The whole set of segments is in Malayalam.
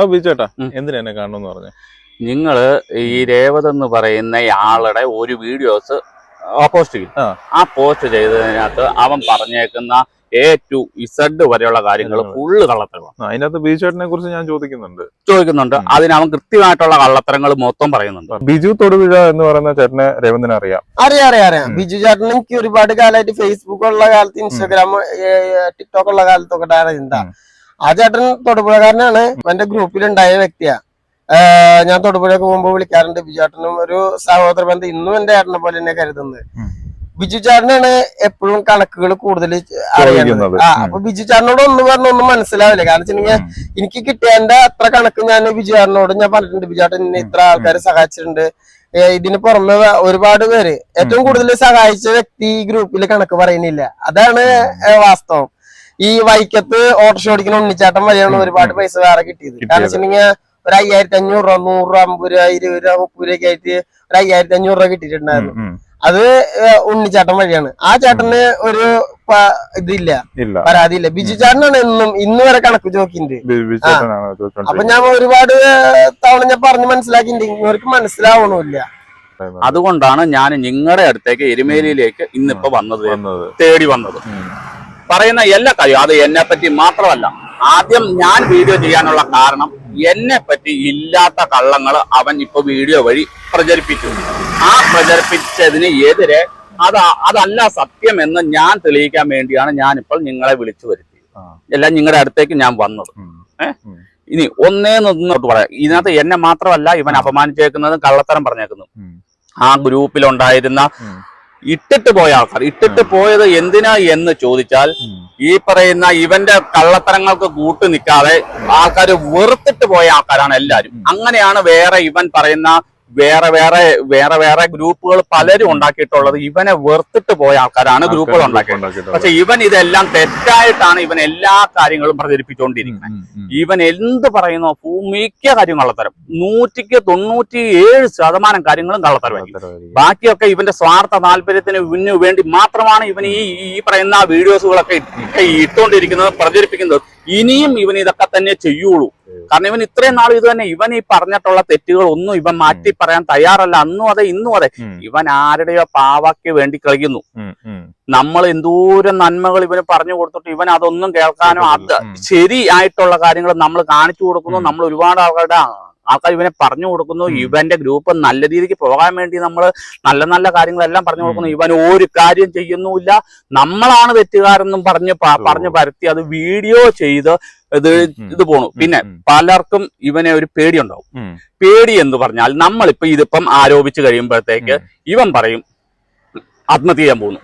ആ ബീച്ചേട്ടാ കാണണം എന്തിനാ എന്നെ കാണണമെന്ന് പറഞ്ഞു? നിങ്ങൾ ഈ രേവത് എന്ന് പറയുന്ന ആളുടെ ഒരു വീഡിയോസ് പോസ്റ്റ് ചെയ്യും. ആ. പോസ്റ്റ് ചെയ്തതിനകത്ത് അവൻ പറഞ്ഞേക്കുന്ന എ ടു ഇസഡ് വരെയുള്ള കാര്യങ്ങൾ കാര്യങ്ങൾ. ഫുള്ള് കള്ളത്തരമാണ് അതിനകത്ത് ബിജുട്ടിനെ കുറിച്ച് ഞാൻ ചോദിക്കുന്നുണ്ട്. ചോദിക്കുന്നുണ്ട്. അതിന് അവൻ കൃത്യമായിട്ടുള്ള കള്ളത്തരങ്ങൾ മൊത്തം പറയുന്നുണ്ട്. ബിജു തൊടുപുഴ എന്ന് പറയുന്ന ചേട്ടനെ രവീന്ദ്രൻ അറിയാം. അറിയാം അറിയാം അറിയാം. ബിജു ചേട്ടൻ എനിക്ക് ഒരുപാട് കാലമായിട്ട് ഫേസ്ബുക്ക് ഉള്ള കാലത്ത് ഇൻസ്റ്റാഗ്രാം ടിക്ടോക്ക് ഉള്ള കാലത്തൊക്കെ ഉം. ആ ചേട്ടൻ തൊടുപുഴക്കാരനാണ്. എന്റെ ഗ്രൂപ്പിലുണ്ടായ വ്യക്തിയാ. ഞാൻ തൊടുപുഴയൊക്കെ പോകുമ്പോൾ വിളിക്കാറുണ്ട്. ബിജു ചേട്ടനും ഒരു സഹോദര ബന്ധം ഇന്നും എന്റെ ചേട്ടനെ പോലെ തന്നെ കരുതുന്നത്. ബിജു ചേട്ടനാണ് എപ്പോഴും കണക്കുകൾ കൂടുതൽ അറിയുന്നത്. ആ. അപ്പൊ ബിജു ചേട്ടനോട് ഒന്നും പറഞ്ഞ ഒന്നും മനസ്സിലാവില്ല. കാരണം വെച്ചിട്ടുണ്ടെങ്കിൽ. എനിക്ക് കിട്ടിയതിന്റെ അത്ര കണക്ക് ഞാൻ ബിജു ചേട്ടനോട് ഞാൻ പറഞ്ഞിട്ടുണ്ട്. ബിജു ചേട്ടൻ ഇത്ര ആൾക്കാരെ സഹായിച്ചിട്ടുണ്ട്. ഇതിന് പുറമെ ഒരുപാട് പേര് ഏറ്റവും കൂടുതൽ സഹായിച്ച വ്യക്തി ഈ ഗ്രൂപ്പിൽ കണക്ക് പറയുന്നില്ല. അതാണ് വാസ്തവം. ഈ വൈക്കത്ത് ഓട്ടോ ഓടിക്കുന്ന ഉണ്ണിച്ചാട്ടം വഴിയാണ് ഒരുപാട് പൈസ വേറെ കിട്ടിയത്. കാരണം വെച്ചിട്ടുണ്ടെങ്കിൽ ഒരു അയ്യായിരത്തി അഞ്ഞൂറ് രൂപ നൂറ് രൂപ അമ്പത് രൂപ ഇരുപത് രൂപ മുപ്പത് രൂപ ഒക്കെ ആയിട്ട് ഒരു അയ്യായിരത്തി അഞ്ഞൂറ് രൂപ കിട്ടിയിട്ടുണ്ടായിരുന്നു. അത് ഉണ്ണിച്ചാട്ടം വഴിയാണ്. ആ ചേട്ടന് ഒരു ഇതില്ല. പരാതിയില്ല. ബിജു ചേട്ടനാണ് എന്നും ഇന്ന് വരെ കണക്ക് ചോക്കിണ്ട് അപ്പൊ ഞാൻ ഒരുപാട് തവണ ഞാൻ പറഞ്ഞ് മനസ്സിലാക്കിയിട്ടുണ്ട് ഇവർക്ക് മനസ്സിലാവണമില്ല. അതുകൊണ്ടാണ് ഞാൻ നിങ്ങളുടെ അടുത്തേക്ക് എരുമേലിയിലേക്ക് ഇന്നിപ്പോ വന്നത്. തേടി വന്നത്. പറയുന്ന എല്ലാ കാര്യവും. അത് എന്നെ പറ്റി മാത്രമല്ല. ആദ്യം ഞാൻ വീഡിയോ ചെയ്യാനുള്ള കാരണം എന്നെ പറ്റി ഇല്ലാത്ത കള്ളങ്ങൾ അവൻ ഇപ്പൊ വീഡിയോ വഴി പ്രചരിപ്പിച്ചു ആ പ്രചരിപ്പിച്ചതിന് എതിരെ അത് അതല്ല സത്യം എന്ന് ഞാൻ തെളിയിക്കാൻ വേണ്ടിയാണ് ഞാൻ ഇപ്പോൾ നിങ്ങളെ വിളിച്ചു വരുത്തിയത്. എല്ലാം നിങ്ങളുടെ അടുത്തേക്ക് ഞാൻ വന്നത്. ഇനി ഒന്നേ നിന്നോട്ട് പറയാം. ഇതിനകത്ത് എന്നെ മാത്രമല്ല ഇവൻ അപമാനിച്ചേക്കുന്നതും കള്ളത്തരം പറഞ്ഞേക്കുന്നതും ആ ഗ്രൂപ്പിലുണ്ടായിരുന്ന. ഇട്ടിട്ട് പോയ ആൾക്കാർ. ഇട്ടിട്ട് പോയത് എന്തിനാ എന്ന് ചോദിച്ചാൽ ഈ പറയുന്ന ഇവന്റെ കള്ളത്തരങ്ങൾക്ക് കൂട്ടു നിൽക്കാതെ ആൾക്കാർ വെറുത്തിട്ട് പോയ ആൾക്കാരാണ് എല്ലാരും. അങ്ങനെയാണ് വേറെ ഇവൻ പറയുന്ന വേറെ വേറെ വേറെ വേറെ ഗ്രൂപ്പുകൾ പലരും ഉണ്ടാക്കിയിട്ടുള്ളത് ഇവനെ വെറുത്തിട്ട് പോയ ആൾക്കാരാണ് ഗ്രൂപ്പുകൾ ഉണ്ടാക്കിയിട്ടുള്ളത്. പക്ഷെ ഇവൻ ഇതെല്ലാം തെറ്റായിട്ടാണ് ഇവൻ എല്ലാ കാര്യങ്ങളും പ്രചരിപ്പിച്ചുകൊണ്ടിരിക്കുന്നത് ഇവൻ എന്ത് പറയുന്നോ മിക്ക കാര്യം കള്ളത്തരം നൂറ്റിക്ക് തൊണ്ണൂറ്റി ഏഴ് ശതമാനം കാര്യങ്ങളും കള്ളത്തരമായിരിക്കും. ബാക്കിയൊക്കെ ഇവന്റെ സ്വാർത്ഥ താല്പര്യത്തിന് ഇവന് വേണ്ടി മാത്രമാണ് ഇവൻ ഈ ഈ പറയുന്ന വീഡിയോസുകളൊക്കെ ഇട്ട് ഇട്ടുകൊണ്ടിരിക്കുന്നത് പ്രചരിപ്പിക്കുന്നത്. ഇനിയും ഇവൻ ഇതൊക്കെ തന്നെ ചെയ്യുള്ളൂ. കാരണം ഇവൻ ഇത്രയും നാളും ഇത് തന്നെ. ഇവൻ ഈ പറഞ്ഞിട്ടുള്ള തെറ്റുകൾ ഒന്നും ഇവൻ മാറ്റി പറയാൻ തയ്യാറല്ല. അന്നും അതെ ഇന്നും അതെ. ഇവൻ ആരുടെയോ പാവയ്ക്ക് വേണ്ടി കളിക്കുന്നു. നമ്മൾ എന്തോരം നന്മകൾ ഇവന് പറഞ്ഞു കൊടുത്തിട്ട് ഇവൻ അതൊന്നും കേൾക്കാനോ അത്. ശരിയായിട്ടുള്ള കാര്യങ്ങൾ നമ്മൾ കാണിച്ചു കൊടുക്കുന്നു. നമ്മൾ ഒരുപാട് ആൾക്കാരുടെ ആൾക്കാർ ഇവനെ പറഞ്ഞു കൊടുക്കുന്നു ഇവന്റെ ഗ്രൂപ്പ് നല്ല രീതിക്ക് പോകാൻ വേണ്ടി നമ്മൾ നല്ല നല്ല കാര്യങ്ങളെല്ലാം പറഞ്ഞു കൊടുക്കുന്നു. ഇവൻ ഒരു കാര്യം ചെയ്യുന്നുമില്ല. നമ്മളാണ് തെറ്റുകാരെന്നും പറഞ്ഞ് പറഞ്ഞു പരത്തി അത് വീഡിയോ ചെയ്ത് ഇത്. ഇത് പോണു. പിന്നെ പലർക്കും ഇവനെ ഒരു പേടിയുണ്ടാവും. പേടി എന്ന് പറഞ്ഞാൽ നമ്മളിപ്പോ ഇതിപ്പം ആരോപിച്ച് കഴിയുമ്പോഴത്തേക്ക് ഇവൻ പറയും ആത്മഹത്യ ചെയ്യാൻ പോകുന്നു.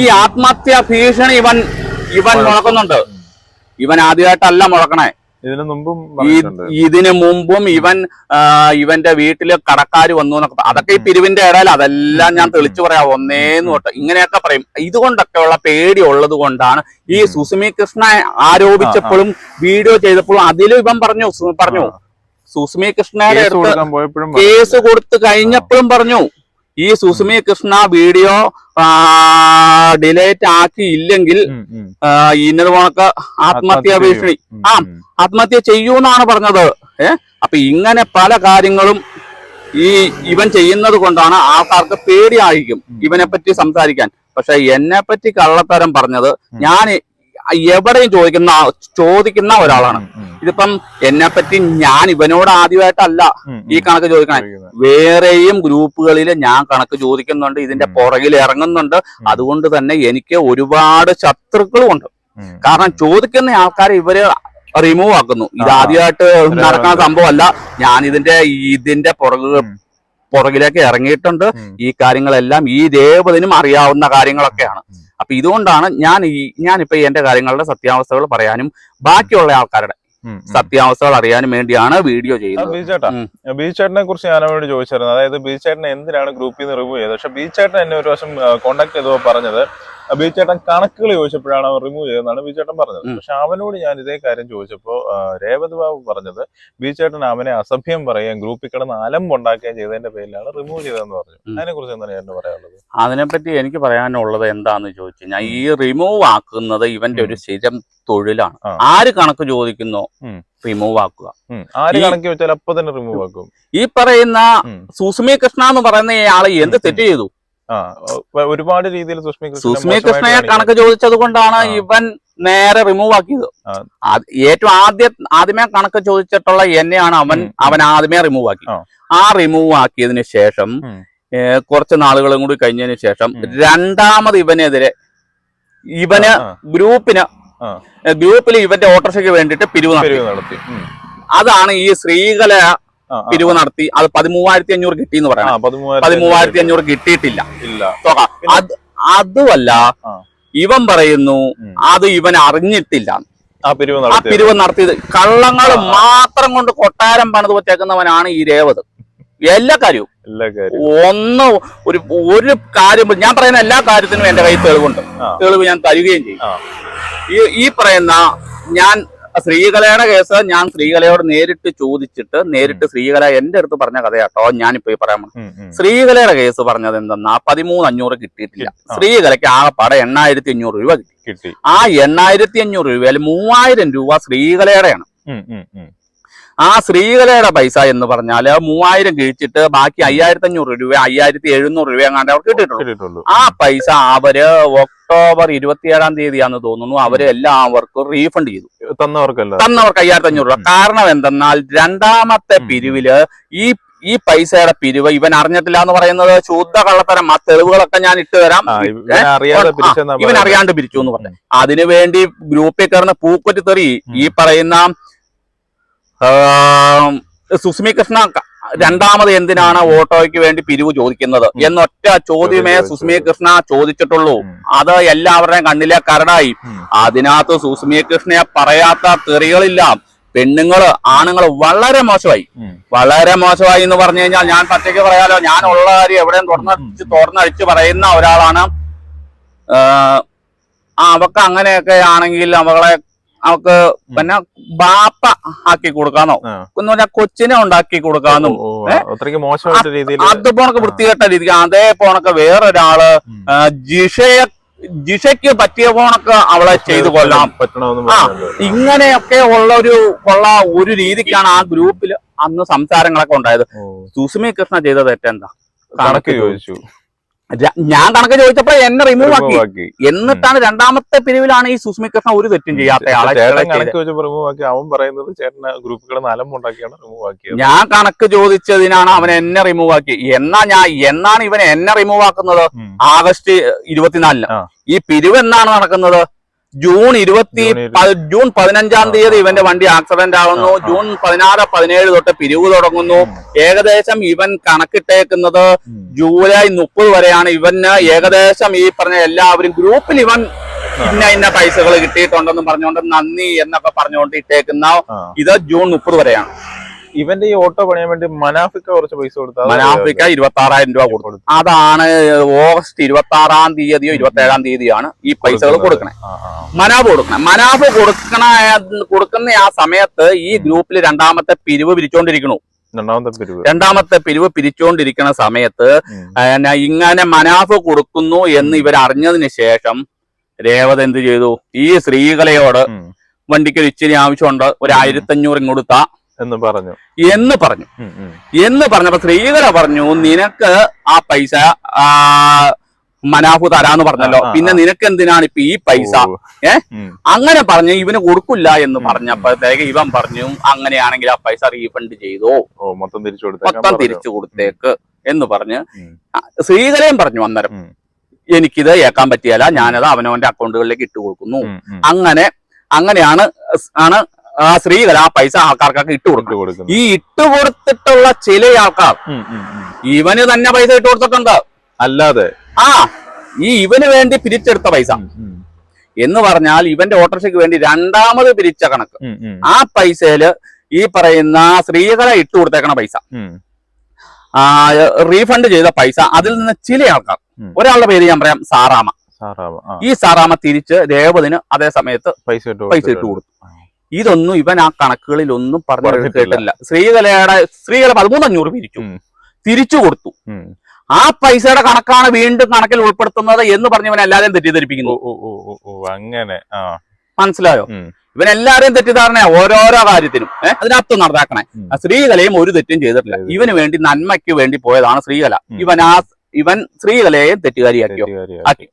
ഈ ആത്മഹത്യ ഭീഷണി ഇവൻ ഇവൻ മുഴക്കുന്നുണ്ട്. ഇവൻ ആദ്യമായിട്ടല്ല മുഴക്കണേ. ഇതിനു മുമ്പും. ഇതിനു മുമ്പും ഇവൻ ഇവന്റെ വീട്ടിൽ കടക്കാർ വന്നു എന്നൊക്കെ അതൊക്കെ ഈ പിരിവിന്റെ ഇടയിൽ അതെല്ലാം ഞാൻ തെളിച്ചു പറയാം. ഒന്നേന്ന് തൊട്ട് ഇങ്ങനെയൊക്കെ പറയും. ഇതുകൊണ്ടൊക്കെ ഉള്ള പേടി ഉള്ളത് കൊണ്ടാണ് ഈ സുസുമി കൃഷ്ണ ആരോപിച്ചപ്പോഴും വീഡിയോ ചെയ്തപ്പോഴും അതിലും ഇവൻ പറഞ്ഞു പറഞ്ഞു. സുസുമി കൃഷ്ണയുടെ അടുത്ത് കേസ് കൊടുത്തു കഴിഞ്ഞപ്പോഴും പറഞ്ഞു. ഈ സുസ്മി കൃഷ്ണ വീഡിയോ ഡിലേറ്റ് ആക്കിയില്ലെങ്കിൽ ഇന്നത് കണക്ക് ആത്മഹത്യാ. ഭീഷണി ആ. ആത്മഹത്യ ചെയ്യൂന്നാണ് പറഞ്ഞത് ഏ അപ്പൊ ഇങ്ങനെ പല കാര്യങ്ങളും ഈ ഇവൻ ചെയ്യുന്നത് കൊണ്ടാണ് ആൾക്കാർക്ക് പേടിയായിരിക്കും. ഇവനെ പറ്റി സംസാരിക്കാൻ പക്ഷെ എന്നെ പറ്റി കള്ളത്തരം പറഞ്ഞത് ഞാൻ എവിടെയും ചോദിക്കുന്ന ചോദിക്കുന്ന ഒരാളാണ്. ഇതിപ്പം എന്നെ പറ്റി ഞാൻ ഇവനോട് ആദ്യമായിട്ടല്ല ഈ കണക്ക് ചോദിക്കണേ. വേറെയും ഗ്രൂപ്പുകളിൽ ഞാൻ കണക്ക് ചോദിക്കുന്നുണ്ട് ഇതിന്റെ. പുറകിൽ ഇറങ്ങുന്നുണ്ട്. അതുകൊണ്ട് തന്നെ എനിക്ക് ഒരുപാട് ശത്രുക്കളും ഉണ്ട്. കാരണം ചോദിക്കുന്ന ആൾക്കാരെ ഇവർ റിമൂവ് ആക്കുന്നു. ഇത്. ആദ്യമായിട്ട് നടക്കുന്ന സംഭവമല്ല. ഞാൻ ഇതിന്റെ ഇതിന്റെ പുറകു. പുറകിലേക്ക് ഇറങ്ങിയിട്ടുണ്ട്. ഈ കാര്യങ്ങളെല്ലാം ഈ ദേവതനും അറിയാവുന്ന കാര്യങ്ങളൊക്കെയാണ്. അപ്പൊ ഇതുകൊണ്ടാണ് ഞാൻ ഈ ഞാനിപ്പോ എന്റെ കാര്യങ്ങളുടെ സത്യാവസ്ഥകൾ പറയാനും ബാക്കിയുള്ള ആൾക്കാരുടെ. സത്യാവസ്ഥകൾ അറിയാനും വേണ്ടിയാണ് വീഡിയോ ചെയ്യുന്നത് ബീച്ചേട്ടാ. ബീച്ചേട്ടനെ കുറിച്ച് ഞാൻ അവരോട് ചോദിച്ചായിരുന്നു അതായത് ബീച്ചേട്ടനെ എന്തിനാണ് ഗ്രൂപ്പിൽ നിന്ന് റിമൂവ് ചെയ്തത് പക്ഷെ ബീച്ചേട്ടൻ എന്നെ ഒരു വശം കോൺടാക്ട് ചെയ്തപ്പോൾ പറഞ്ഞത് ബീച്ചേട്ടൻ കണക്കുകൾ ചോദിച്ചപ്പോഴാണ് അവൻ റിമൂവ് ചെയ്തെന്നാണ് ബീച്ചേട്ടൻ പറഞ്ഞത്. പക്ഷെ അവനോട് ഞാൻ ഇതേ കാര്യം ചോദിച്ചപ്പോ ആ, രേവത് ബാബു പറഞ്ഞത് ബീച്ചേട്ടൻ അവനെ അസഭ്യം പറയുകയും ഗ്രൂപ്പിൽ കിടന്ന് അലമ്പുണ്ടാക്കുകയും ചെയ്തതിന്റെ പേരിലാണ് റിമൂവ് ചെയ്തതെന്ന് പറഞ്ഞു. അതിനെ കുറിച്ച് എന്താണ് ചേട്ടന് പറയാനുള്ളത്? അതിനെപ്പറ്റി എനിക്ക് പറയാനുള്ളത് എന്താന്ന് ചോദിച്ചു കഴിഞ്ഞാൽ ഈ റിമൂവ് ആക്കുന്നത് ഇവന്റെ ഒരു സ്ഥിരം തൊഴിലാണ്. ആര് കണക്ക് ചോദിക്കുന്നോ റിമൂവ് ആക്കുക? ആര് കണക്ക് ചോദിച്ചാൽ വെച്ചാൽ അപ്പൊ തന്നെ റിമൂവ് ആക്കും. ഈ പറയുന്ന സുസുമി കൃഷ്ണ എന്ന് പറയുന്ന ആളെ എന്ത് തെറ്റ് ചെയ്തു? ഒരുപാട് രീതിയിൽ സുഷ്മി കൃഷ്ണയെ കണക്ക് ചോദിച്ചത് കൊണ്ടാണ് ഇവൻ നേരെ റിമൂവ് ആക്കിയത്. ഏറ്റവും ആദ്യ ആദ്യമേ കണക്ക് ചോദിച്ചിട്ടുള്ള എന്നെയാണ് അവൻ അവൻ ആദ്യമേ റിമൂവ് ആക്കി. ആ. റിമൂവ് ആക്കിയതിന് ശേഷം കുറച്ച് നാളുകളും കൂടി കഴിഞ്ഞതിന് ശേഷം. രണ്ടാമത് ഇവനെതിരെ ഇവന് ഗ്രൂപ്പിന് ഗ്രൂപ്പിൽ ഇവന്റെ ഓട്ടർഷയ്ക്ക് വേണ്ടിയിട്ട് പിരിവ് നടത്തി. അതാണ് ഈ സ്ത്രീകളെ പിരിവ് നടത്തി. അത് പതിമൂവായിരത്തി അഞ്ഞൂറ് കിട്ടി എന്ന് പറയാം പതിമൂവായിരത്തി അഞ്ഞൂറ് കിട്ടിയിട്ടില്ല തുക അത് അതുമല്ല ഇവൻ പറയുന്നു. അത് ഇവൻ അറിഞ്ഞിട്ടില്ല. ആ പിരിവ് നടത്തി പിരിവ് നടത്തിയത് കള്ളങ്ങൾ. മാത്രം കൊണ്ട് കൊട്ടാരം പണിത് വെച്ചേക്കുന്നവനാണ് ഈ രേവത്. എല്ലാ കാര്യവും. ഒന്ന് ഒരു ഒരു കാര്യം ഞാൻ പറയുന്ന എല്ലാ കാര്യത്തിനും എന്റെ കയ്യിൽ തെളിവുണ്ട്. തെളിവ് ഞാൻ തരികയും ചെയ്യും. ഈ ഈ പറയുന്ന ഞാൻ ശ്രീകലയുടെ കേസ് ഞാൻ ശ്രീകലയോട് നേരിട്ട് ചോദിച്ചിട്ട് നേരിട്ട് ശ്രീകല എന്റെ അടുത്ത് പറഞ്ഞ കഥയാട്ടോ ഞാനിപ്പോ ഈ പറയാൻ. ശ്രീകലയുടെ കേസ് പറഞ്ഞത് എന്തെന്നാ? പതിമൂന്ന് അഞ്ഞൂറ് കിട്ടിയിട്ടില്ല. ശ്രീകലയ്ക്ക് ആകെപ്പാടെ എണ്ണായിരത്തി അഞ്ഞൂറ് രൂപ കിട്ടി. ആ എണ്ണായിരത്തി അഞ്ഞൂറ് രൂപയിൽ മൂവായിരം രൂപ ശ്രീകലയുടെയാണ്. ആ ശ്രീകലയുടെ പൈസ എന്ന് പറഞ്ഞാൽ മൂവായിരം കിഴിച്ചിട്ട് ബാക്കി അയ്യായിരത്തി അഞ്ഞൂറ് രൂപ അയ്യായിരത്തി എഴുന്നൂറ് രൂപ എങ്ങാണ്ട് അവർക്ക് കിട്ടിയിട്ടുള്ളൂ. ആ പൈസ അവർ ഒക്ടോബർ ഇരുപത്തിയേഴാം തീയതിയാന്ന് തോന്നുന്നു അവർ എല്ലാവർക്കും റീഫണ്ട് ചെയ്തു. തന്നവർക്കല്ല. തന്നവർക്ക് അയ്യായിരത്തി അഞ്ഞൂറ് രൂപ കാരണം എന്തെന്നാൽ രണ്ടാമത്തെ. പിരിവിൽ ഈ ഈ പൈസയുടെ പിരിവ് ഇവൻ അറിഞ്ഞിട്ടില്ല എന്ന് പറയുന്നത് ശുദ്ധ കള്ളത്തരം. ആ തെളിവുകളൊക്കെ ഞാൻ ഇട്ട് തരാം. ഇവൻ അറിയാണ്ട് പിരിച്ചു എന്ന് പറഞ്ഞു അതിനുവേണ്ടി ഗ്രൂപ്പിൽ കയറുന്ന പൂക്കൊറ്റി തെറി ഈ പറയുന്ന സുസ്മി കൃഷ്ണ രണ്ടാമത് എന്തിനാണ് ഓട്ടോയ്ക്ക് വേണ്ടി പിരിവ് ചോദിക്കുന്നത്? എന്നൊറ്റ ചോദ്യമേ. സുസ്മി കൃഷ്ണ ചോദിച്ചിട്ടുള്ളൂ. അത് എല്ലാവരുടെയും കണ്ണിലെ കരടായി. അതിനകത്ത് സുസ്മി കൃഷ്ണയെ പറയാത്ത തെറികളില്ല. പെണ്ണുങ്ങൾ ആണുങ്ങൾ വളരെ മോശമായി. വളരെ മോശമായി എന്ന് പറഞ്ഞു കഴിഞ്ഞാൽ ഞാൻ പച്ചയ്ക്ക് പറയാലോ ഞാൻ ഉള്ള കാര്യം എവിടെയും തുറന്നടിച്ച് തുറന്നടിച്ച് പറയുന്ന ഒരാളാണ്. ആ അവക്ക് അങ്ങനെയൊക്കെ ആണെങ്കിൽ അവളെ അവക്ക് പിന്നെ ബാപ്പ ആക്കി കൊടുക്കാനോ. എന്ന് പറഞ്ഞാൽ കൊച്ചിനെ ഉണ്ടാക്കി കൊടുക്കാന്നും. ഓ, ഓ, ഏ? അത്രയ്ക്ക് മോശമായിട്ട് രീതിയിൽ അത് പോണക്ക് വൃത്തികെട്ട രീതിക്ക്. അതേ പോണക്ക് വേറൊരാൾ. ജിഷയെ ജിഷയ്ക്ക് പറ്റിയ പോണക്ക് അവളെ ചെയ്തു കൊല്ലാം. ആ. ഇങ്ങനെയൊക്കെ ഉള്ള ഒരു ഉള്ള ഒരു രീതിക്കാണ് ആ ഗ്രൂപ്പിൽ അന്ന് സംസാരങ്ങളൊക്കെ ഉണ്ടായത്. സുസുമി കൃഷ്ണ ചെയ്ത തെറ്റെന്താ? കണക്ക് ചോദിച്ചു. ഞാൻ കണക്ക് ചോദിച്ചപ്പോ എന്നെ റിമൂവ് ആക്കി. എന്നിട്ടാണ് രണ്ടാമത്തെ പിരിവിലാണ് ഈ സുസ്മി കൃഷ്ണ ഒരു തെറ്റും ചെയ്യാത്ത ആളെ അവൻ പറയുന്നത് ചേട്ടന് ഗ്രൂപ്പുകളെ അലമ്പുണ്ടാക്കിയാണ് റിമൂവ് ആക്കിയത്. ഞാൻ കണക്ക് ചോദിച്ചതിനാണ് അവൻ എന്നെ റിമൂവ് ആക്കി. എന്നാ ഞാൻ എന്നാണ് ഇവൻ എന്നെ റിമൂവ് ആക്കുന്നത്. ആഗസ്റ്റ് ഇരുപത്തിനാലിന്. ഈ പിരിവ് എന്നാണ് നടക്കുന്നത്? ജൂൺ ഇരുപത്തി ജൂൺ പതിനഞ്ചാം തീയതി ഇവന്റെ വണ്ടി ആക്സിഡന്റ് ആവുന്നു. ജൂൺ പതിനാറ് പതിനേഴ് തൊട്ട് പിരിവ് തുടങ്ങുന്നു. ഏകദേശം ഇവൻ കണക്കിട്ടേക്കുന്നത് ജൂലൈ മുപ്പത് വരെയാണ് ഇവന്. ഏകദേശം ഈ പറഞ്ഞ എല്ലാവരും ഗ്രൂപ്പിൽ ഇവൻ ഇന്ന ഇന്ന പൈസകൾ കിട്ടിയിട്ടുണ്ടെന്ന് പറഞ്ഞുകൊണ്ട് നന്ദി എന്നൊക്കെ പറഞ്ഞുകൊണ്ട് ഇട്ടേക്കുന്ന. ഇത് ജൂൺ മുപ്പത് വരെയാണ്. ഇവന്റെ ഈ ഓട്ടോ പണിയാൻ വേണ്ടി മനാഫിക്ക കുറച്ച് പൈസ കൊടുത്തു മനാഫിക്ക ഇരുപത്തി ആറായിരം രൂപ കൊടുത്തു. അതാണ് ഓഗസ്റ്റ് ഇരുപത്തി ആറാം തീയതിയോ ഇരുപത്തി ഏഴാം തീയതിയാണ് ഈ പൈസകൾ കൊടുക്കണേ. മനാഫ് കൊടുക്കണേ. മനാഫ് കൊടുക്കണ കൊടുക്കുന്ന ആ സമയത്ത് ഈ ഗ്രൂപ്പിൽ രണ്ടാമത്തെ പിരിവ് പിരിച്ചോണ്ടിരിക്കണു. രണ്ടാമത്തെ പിരിവ്. രണ്ടാമത്തെ പിരിവ് പിരിച്ചോണ്ടിരിക്കുന്ന സമയത്ത്. ഇങ്ങനെ മനാഫ് കൊടുക്കുന്നു എന്ന് ഇവർ അറിഞ്ഞതിന് ശേഷം രേവത എന്ത് ചെയ്തു? ഈ സ്ത്രീകളെയോട്. വണ്ടിക്ക് ഒരു ഇച്ചിരി ആവശ്യമുണ്ട്. ഒരു ആയിരത്തി അഞ്ഞൂറ് ഇങ്ങോട്ട് എന്ന് പറഞ്ഞു. എന്ന് പറഞ്ഞു. എന്ന് പറഞ്ഞപ്പോ ശ്രീധര പറഞ്ഞു നിനക്ക് ആ പൈസ മനാഫു തരാന്ന് പറഞ്ഞല്ലോ. പിന്നെ നിനക്ക് എന്തിനാണ് ഇപ്പൊ ഈ പൈസ? ഏ? അങ്ങനെ പറഞ്ഞു ഇവന് കൊടുക്കില്ല എന്ന് പറഞ്ഞപ്പോഴത്തേക്ക് ഇവൻ പറഞ്ഞു അങ്ങനെയാണെങ്കിൽ ആ പൈസ റീഫണ്ട് ചെയ്തോ. മൊത്തം തിരിച്ചു മൊത്തം. തിരിച്ചു കൊടുത്തേക്ക് എന്ന് പറഞ്ഞ് ശ്രീധരയും ശ്രീകലയും പറഞ്ഞു അന്നേരം. എനിക്കിത് ഏക്കാൻ പറ്റിയല്ല ഞാനത് അവനവന്റെ അക്കൗണ്ടുകളിലേക്ക് ഇട്ട് കൊടുക്കുന്നു. അങ്ങനെ അങ്ങനെയാണ് ആണ് ആ സ്ത്രീകൾ ആ പൈസ ആൾക്കാർക്കൊക്കെ ഇട്ട് കൊടുക്കും. ഈ ഇട്ട് കൊടുത്തിട്ടുള്ള ചില ആൾക്കാർ. ഇവന് തന്നെ പൈസ ഇട്ട് കൊടുത്തിട്ടുണ്ട്. അല്ലാതെ? ആ ഈ ഇവന് വേണ്ടി പിരിച്ചെടുത്ത പൈസ. എന്ന് പറഞ്ഞാൽ ഇവന്റെ ഓട്ടോറിക്ഷയ്ക്ക് വേണ്ടി രണ്ടാമത് പിരിച്ച കണക്ക്. ആ പൈസയിൽ ഈ പറയുന്ന സ്ത്രീകളെ ഇട്ട് കൊടുത്തേക്കണ പൈസ. ആ റീഫണ്ട് ചെയ്ത പൈസ. അതിൽ നിന്ന് ചില ആൾക്കാർ. ഒരാളുടെ പേര് ഞാൻ പറയാം സാറാമ ഈ സാറാമ തിരിച്ച് രേവതിന് അതേ സമയത്ത് പൈസ പൈസ ഇട്ട് കൊടുത്തു. ഇതൊന്നും ഇവൻ ആ കണക്കുകളിൽ ഒന്നും പറഞ്ഞു പറഞ്ഞിട്ടില്ല. കേട്ടില്ല സ്ത്രീകളയുടെ സ്ത്രീകളെ പതിമൂന്നഞ്ഞൂറ് പിരിച്ചു. തിരിച്ചു കൊടുത്തു. ആ പൈസയുടെ കണക്കാണ് വീണ്ടും കണക്കിൽ ഉൾപ്പെടുത്തുന്നത് എന്ന് പറഞ്ഞവൻ എല്ലാവരെയും തെറ്റിദ്ധരിപ്പിക്കുന്നു. അങ്ങനെ. മനസ്സിലായോ? ഇവനെല്ലാരെയും ഇവൻ എല്ലാരെയും തെറ്റിദ്ധാരണ ഓരോരോ കാര്യത്തിനും അതിനകത്ത് നടത്താക്കണേ സ്ത്രീകലയും ഒരു തെറ്റും ചെയ്തിട്ടില്ല. ഇവന് വേണ്ടി നന്മയ്ക്ക് വേണ്ടി പോയതാണ് സ്ത്രീകല ഇവൻ ആ ഇവൻ സ്ത്രീകളെയും തെറ്റുകാരിയാക്കിയോ? തെറ്റുകാരിയാക്കി. ആക്കി.